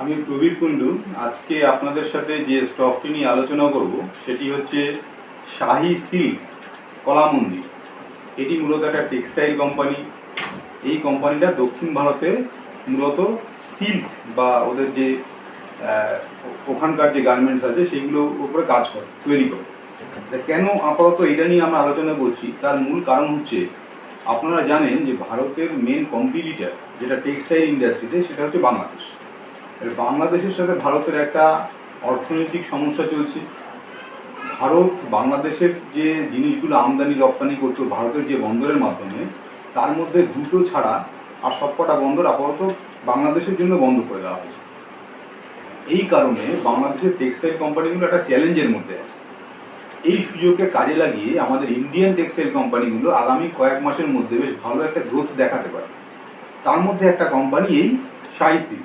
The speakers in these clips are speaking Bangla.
আমি প্রবীর কুণ্ডু। আজকে আপনাদের সাথে যে স্টকটি নিয়ে আলোচনা করব, সেটি হচ্ছে শাহি সিল্ক কলামন্দির এটি মূলত একটা টেক্সটাইল কোম্পানি এই কোম্পানিটা দক্ষিণ ভারতে মূলত সিল্ক বা ওদের যে ওখানকার যে গার্মেন্টস আছে সেগুলোর উপরে কাজ করে, তৈরি করে। কেন আপাতত এটা নিয়ে আমরা আলোচনা করছি? তার মূল কারণ হচ্ছে, আপনারা জানেন যে ভারতের মেন কম্পিটিটার যেটা টেক্সটাইল ইন্ডাস্ট্রিতে সেটা হচ্ছে বাংলাদেশ। বাংলাদেশের সাথে ভারতের একটা অর্থনৈতিক সমস্যা চলছে। ভারত বাংলাদেশের যে জিনিসগুলো আমদানি, রপ্তানি করতো ভারতের যে বন্দরের মাধ্যমে, তার মধ্যে দুটো ছাড়া আর সবকটা বন্দর আপাতত বাংলাদেশের জন্য বন্ধ করে দেওয়া হয়েছে। এই কারণে বাংলাদেশের টেক্সটাইল কোম্পানিগুলো একটা চ্যালেঞ্জের মধ্যে আছে। এই সুযোগকে কাজে লাগিয়ে আমাদের ইন্ডিয়ান টেক্সটাইল কোম্পানিগুলো আগামী কয়েক মাসের মধ্যে বেশ ভালো একটা গ্রোথ দেখাতে পারে। তার মধ্যে একটা কোম্পানি এই সাইসি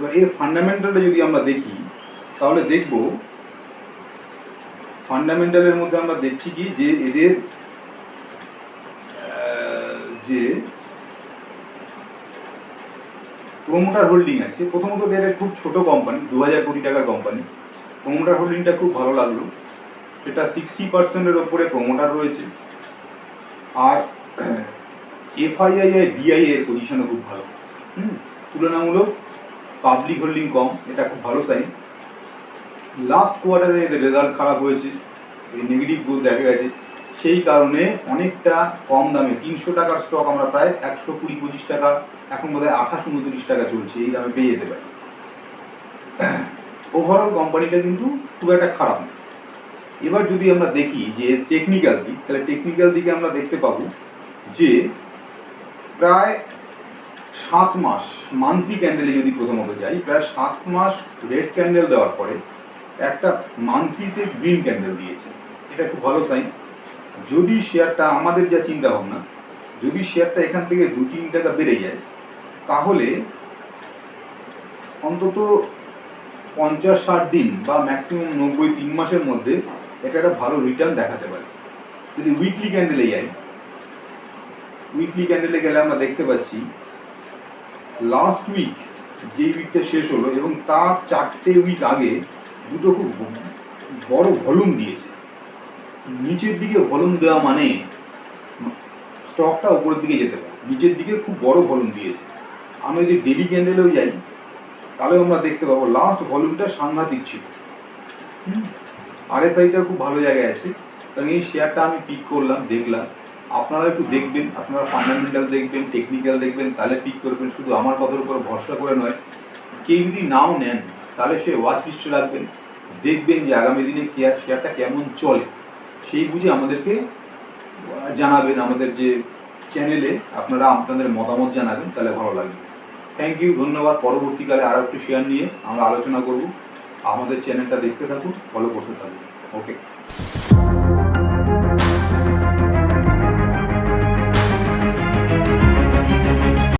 এবার এর ফান্ডামেন্টালটা যদি আমরা দেখি, তাহলে দেখব ফান্ডামেন্টালের মধ্যে আমরা দেখছি কি? যে এদের যে প্রোমোটার হোল্ডিং আছে। প্রথমত এটা খুব ছোট কোম্পানি দু হাজার কোটি টাকার কোম্পানি প্রোমোটার হোল্ডিংটা খুব ভালো লাগল। সেটা সিক্সটি পার্সেন্টের ওপরে প্রোমোটার রয়েছে। আর এফআইআই আর বিআই এর পজিশনও খুব ভালো। হুম? তুলনামূলক পাবলিক হোল্ডিং কম, এটা খুব ভালো সাইন লাস্ট কোয়ার্টারে এদের রেজাল্ট খারাপ হয়েছে নেগেটিভ গ্রোথ দেখা গেছে। সেই কারণে অনেকটা কম দামে, তিনশো টাকার স্টক আমরা প্রায় একশো কুড়ি পঁচিশ টাকা, এখন বোধহয় আঠাশ উনত্রিশ টাকা চলছে, এই দামে পেয়ে যেতে পারি। ওভারঅল কোম্পানিটা কিন্তু খুব একটা খারাপ না। এবার যদি আমরা দেখি যে টেকনিক্যাল দিক, তাহলে টেকনিক্যাল দিকে আমরা দেখতে পাবো যে প্রায় সাত মাস মান্থলি ক্যান্ডেলে যদি প্রথমত যাই, প্রায় সাত মাস রেড ক্যান্ডেল দেওয়ার পরে একটা মান্থলিতে গ্রিন ক্যান্ডেল দিয়েছে। এটা খুব ভালো সাইন যদি শেয়ারটা আমাদের যা চিন্তা ভাবনা যদি শেয়ারটা এখান থেকে দু তিন টাকা বেড়ে যায়, তাহলে অন্তত পঞ্চাশ ষাট দিন বা ম্যাক্সিমাম নব্বই তিন মাসের মধ্যে এটা একটা ভালো রিটার্ন দেখাতে পারে। যদি উইকলি ক্যান্ডেলে যাই উইকলি ক্যান্ডেলে গেলে আমরা দেখতে পাচ্ছি লাস্ট উইক যে উইকটা শেষ হলো, এবং তার চারটে উইক আগে দুটো খুব বড় ভলিউম দিয়েছে। নিচের দিকে ভলিউম দেওয়া মানে স্টকটা উপরের দিকে যেতে পারে। নিচের দিকে খুব বড় ভলিউম দিয়েছে। আমি যদি ডেলি ক্যান্ডেলেও যাই, তাহলেও আমরা দেখতে পাবো লাস্ট ভলিউমটা সাংঘাতিক ছিল। আরএসআইটা খুব ভালো জায়গায় আছে। কারণ এই শেয়ারটা আমি পিক করলাম, দেখলাম। আপনারা একটু দেখবেন, আপনারা ফান্ডামেন্টাল দেখবেন টেকনিক্যাল দেখবেন, তাহলে পিক করবেন। শুধু আমার কথার উপর ভরসা করে নয়, কেউ যদি নাও নেন, তাহলে সে ওয়াচ লিস্টে রাখবেন, দেখবেন যে আগামী দিনে কেয়ার শেয়ারটা কেমন চলে। সেই বুঝে আমাদেরকে জানাবেন আমাদের যে চ্যানেলে আপনারা আপনাদের মতামত জানাবেন, তাহলে ভালো লাগবে। থ্যাংক ইউ ধন্যবাদ। পরবর্তীকালে আরও একটু শেয়ার নিয়ে আমরা আলোচনা করব। আমাদের চ্যানেলটা দেখতে থাকুন ফলো করতে থাকুন। ওকে